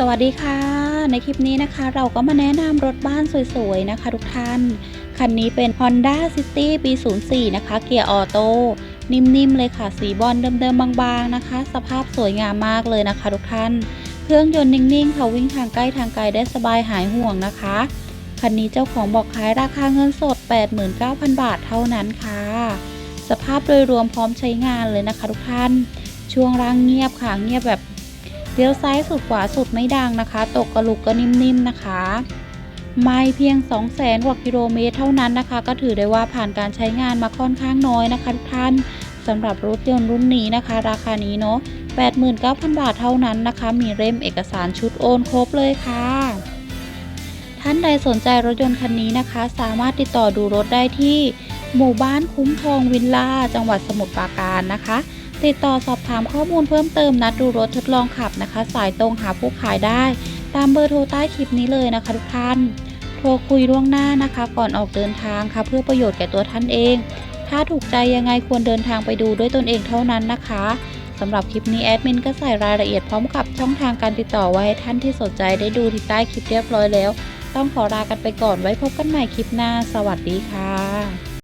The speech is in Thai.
สวัสดีค่ะ ในคลิปนี้นะคะ เราก็มาแนะนำรถบ้านสวยๆนะคะทุกท่าน คันนี้เป็น Honda City ปี 04 นะคะ เกียร์ออโต้นิ่มๆเลยค่ะ สีบอลเดิมๆบางๆนะคะ สภาพสวยงามมากเลยนะคะทุกท่าน เครื่องยนต์นิ่งๆค่ะวิ่งทางใกล้ทางไกลได้สบายหายห่วงนะคะ คันนี้เจ้าของบอกขายราคาเงินสด 89,000 บาทเท่านั้นค่ะ สภาพโดยรวมพร้อมใช้งานเลยนะคะ ทุกท่าน ช่วงล่างเงียบค่ะเงียบแบบ เลี้ยวซ้ายสุดขวาสุดไม่ดังนะคะ ตกกระลุกก็นิ่มๆนะคะไม่เพียง 2 0 0แสนกว่ากิโลเมตรเท่านั้นนะคะ ก็ถือได้ว่าผ่านการใช้งานมาค่อนข้างน้อยนะคะทุกท่านสำหรับรถยนต์รุ่นนี้นะคะ ราคานี้เนาะ89,000 บาทเท่านั้นนะคะ มีเล่มเอกสารชุดโอนครบเลยค่ะ ท่านใดสนใจรถยนต์คันนี้นะคะ สามารถติดต่อดูรถได้ที่ หมู่บ้านคุ้มทองวิลล่า จังหวัดสมุทรปราการนะคะ ติดต่อสอบถามข้อมูลเพิ่มเติมนัดดูรถทดลองขับนะคะ สายตรงหาผู้ขายได้ ตามเบอร์โทรใต้คลิปนี้เลยนะคะทุกท่าน โทรคุยล่วงหน้านะคะ ก่อนออกเดินทางค่ะ เพื่อประโยชน์แก่ตัวท่านเอง ถ้าถูกใจยังไงควรเดินทางไปดูด้วยตนเองเท่านั้นนะคะสำหรับคลิปนี้แอดมินก็ใส่รายละเอียดพร้อมกับช่องทางการติดต่อไว้ให้ท่านที่สนใจได้ดูที่ใต้คลิปเรียบร้อยแล้ว ต้องขอลากันไปก่อนไว้พบกันใหม่คลิปหน้า สวัสดีค่ะ